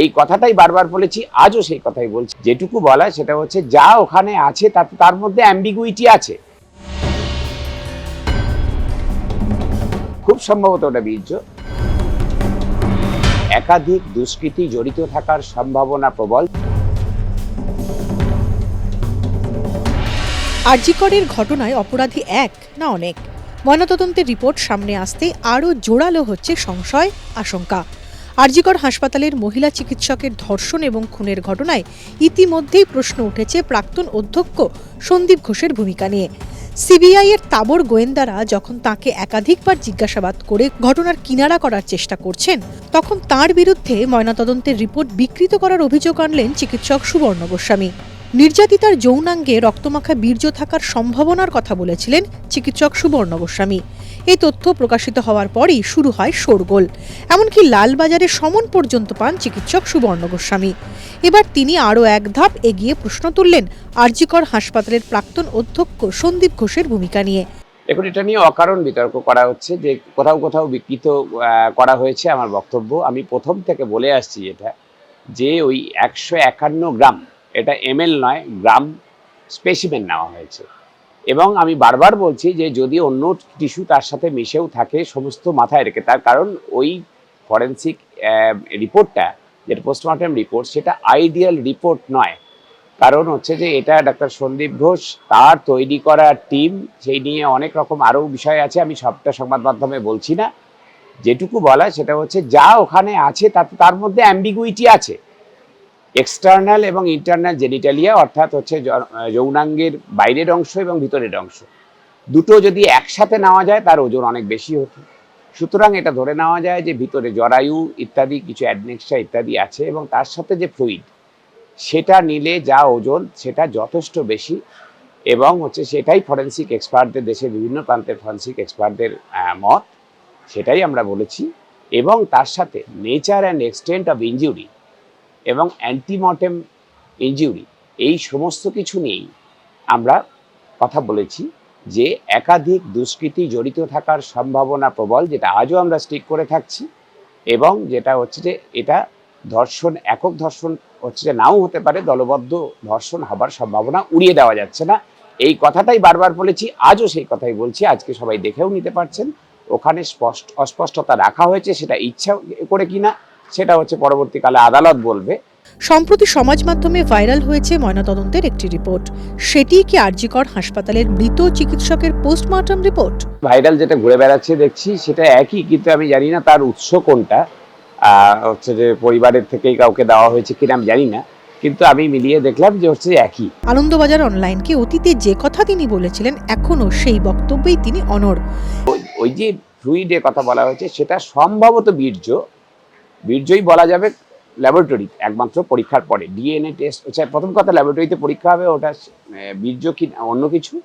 এই কথাটাই বারবার বলেছি, আজও সেই কথাই বলছি। যেটুকু বলা সেটা হচ্ছে, যা ওখানে আছে, তার মধ্যে অ্যাম্বিগুইটি আছে। খুব সম্ভবত ওটা বীর্য। একাধিক দুষ্কৃতি জড়িত থাকার সম্ভাবনা প্রবল। আরজিকরের ঘটনায় অপরাধী এক না অনেক। ময়নাতদন্তের রিপোর্ট সামনে আসতে আরও জোরালো হচ্ছে সংশয়, আশঙ্কা। আরজিকর হাসপাতালের মহিলা চিকিৎসকের ধর্ষণ এবং খুনের ঘটনায় ইতিমধ্যেই প্রশ্ন উঠেছে প্রাক্তন অধ্যক্ষ সন্দীপ ঘোষের ভূমিকা নিয়ে। সিবিআই এর তাবর গোয়েন্দারা যখন তাকে একাধিকবার জিজ্ঞাসাবাদ করে ঘটনার কিনারা করার চেষ্টা করছেন, তখন তার বিরুদ্ধে ময়নাতদন্তের রিপোর্ট বিকৃত করার অভিযোগ আনলেন চিকিৎসক সুবর্ণ গোস্বামী। নির্যাতিতার যৌনাঙ্গে রক্তমাখা বীর্য থাকার সম্ভাবনার কথা বলেছিলেন চিকিৎসক সুবর্ণ গোস্বামী। এই তথ্য প্রকাশিত হওয়ার পরই শুরু হয় শোরগোল। এমনকি লালবাজারে সমন পর্যন্ত পান চিকিৎসক সুবর্ণ গোস্বামী। এবার তিনি আরও এক ধাপ এগিয়ে প্রশ্ন তুললেন আরজিকর হাসপাতালের প্রাক্তন অধ্যক্ষ সন্দীপ ঘোষের ভূমিকা নিয়ে। এখন এটা নিয়ে অকারণ বিতর্ক করা হচ্ছে যে কোথাও কোথাও বিকৃত করা হয়েছে আমার বক্তব্য। আমি প্রথম থেকে বলে আসছি এটা যে ওই একশো একান্ন গ্রাম এটা এমএল নয়, গ্রাম স্পেসিমেন নেওয়া হয়েছে। এবং আমি বারবার বলছি যে যদি অন্য টিস্যু তার সাথে মিশেও থাকে, সমস্ত মাথায় রেখে, তার কারণ ওই ফরেন্সিক রিপোর্টটা যেটা পোস্টমর্টম রিপোর্ট সেটা আইডিয়াল রিপোর্ট নয়। কারণ হচ্ছে যে এটা ডাক্তার সন্দীপ ঘোষ, তার তৈরি করা টিম সেই নিয়ে অনেক রকম আরও বিষয় আছে, আমি সবটা সংবাদ মাধ্যমে বলছি না। যেটুকু বলা সেটা হচ্ছে, যা ওখানে আছে, তাতে তার মধ্যে অ্যাম্বিগুইটি আছে। এক্সটার্নাল এবং ইন্টারনাল জেনিটালিয়া অর্থাৎ হচ্ছে যৌনাঙ্গের বাইরের অংশ এবং ভিতরের অংশ। দুটো যদি একসাথে নেওয়া যায়, তার ওজন অনেক বেশি হতো। সুতরাং এটা ধরে নেওয়া যায় যে ভিতরে জরায়ু ইত্যাদি, কিছু অ্যাডনেক্সা ইত্যাদি আছে এবং তার সাথে যে ফ্লুইড সেটা নিলে যা ওজন, সেটা যথেষ্ট বেশি এবং হচ্ছে সেটাই ফরেন্সিক এক্সপার্টদের দেশের বিভিন্ন প্রান্তের ফরেন্সিক এক্সপার্টদের মত, সেটাই আমরা বলেছি। এবং তার সাথে nature and extent of injury এবং অ্যান্টিমর্টেম ইনজুরি এই সমস্ত কিছু নিয়েই আমরা কথা বলেছি যে একাধিক দুষ্কৃতি জড়িত থাকার সম্ভাবনা প্রবল, যেটা আজও আমরা স্টিক করে থাকছি এবং যেটা হচ্ছে যে এটা ধর্ষণ, একক ধর্ষণ হচ্ছে যে নাও হতে পারে, দলবদ্ধ ধর্ষণ হবার সম্ভাবনা উড়িয়ে দেওয়া যাচ্ছে না। এই কথাটাই বারবার বলেছি, আজও সেই কথাই বলছি, আজকে সবাই দেখেও নিতে পারছেন। ওখানে স্পষ্ট, অস্পষ্টতা রাখা হয়েছে, সেটা ইচ্ছা করে কিনা সেটা হচ্ছে পরবর্তীকালে আদালত বলবে। সম্প্রতি সমাজ মাধ্যমে ভাইরাল হয়েছে ময়নাতদন্তের একটি রিপোর্ট। সেটি কি আরজিকর হাসপাতালের মৃত চিকিৎসকের পোস্টমর্টম রিপোর্ট? ভাইরাল যেটা ঘুরে বেড়াচ্ছে দেখছি সেটা একই কিন্তু আমি জানি না তার উৎস কোনটা। হচ্ছে যে পরিবারের থেকেই কাউকে দেওয়া হয়েছে কিনা আমি জানি না কিন্তু আমি মিলিয়ে দেখলাম যে হচ্ছে একই। আনন্দবাজার অনলাইনকে অতীতে যে কথা তিনি বলেছিলেন এখনও সেই বক্তব্যেই তিনি অনড়। ওই- যে ফ্লুইডের কথা বলা হয়েছে সেটা সম্ভবত বীর্য বীর্যই বলা যাবে ল্যাবরেটরি একমাত্র পরীক্ষার পরে। ডিএনএ টেস্ট হচ্ছে প্রথম কথা ল্যাবরেটরিতে পরীক্ষা হবে, ওটা বীর্য কি, অন্য কিছু?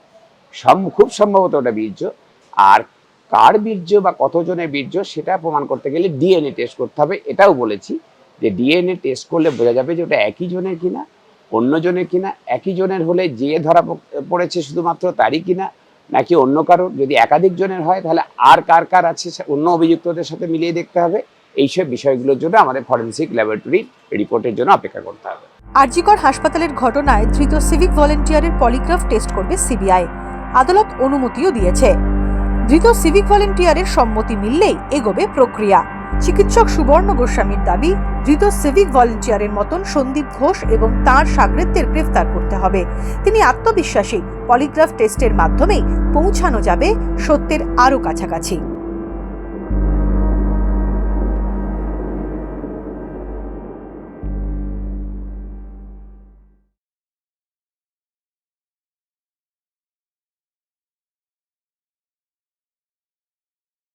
সম- খুব সম্ভবত ওটা বীর্য। আর কার বীর্য বা কতজনের বীর্য সেটা প্রমাণ করতে গেলে ডিএনএ টেস্ট করতে হবে, এটাও বলেছি যে ডিএনএ টেস্ট করলে বোঝা যাবে যে ওটা একই জনের কিনা, অন্য জনের কিনা, একই জনের হলে যে ধরা পড়েছে শুধুমাত্র তারই কিনা, নাকি অন্য কারোর? যদি একাধিক জনের হয়, তাহলে আর কার কার আছে অন্য অভিযুক্তদের সাথে মিলিয়ে দেখতে হবে। এইসব বিষয়গুলোর জন্য আমাদের ফরেন্সিক ল্যাবরেটরি রিপোর্টের জন্য অপেক্ষা করতে হবে। আরজিকর হাসপাতালের ঘটনায় ধৃত সিভিক ভলেন্টিয়ারের পলিগ্রাফ টেস্ট করবে সিবিআই আদালত অনুমতিও দিয়েছে। ধৃত সিভিক ভলেন্টিয়ারের সম্মতি মিললেই এগোবে প্রক্রিয়া। চিকিৎসক সুবর্ণ গোস্বামীর দাবি, ধৃত সিভিক ভলেন্টিয়ারের মতন সন্দীপ ঘোষ এবং তার সাগরেদদের গ্রেফতার করতে হবে। তিনি আত্মবিশ্বাসী। পলিগ্রাফ টেস্টের মাধ্যমেই পৌঁছানো যাবে সত্যের আরও কাছাকাছি।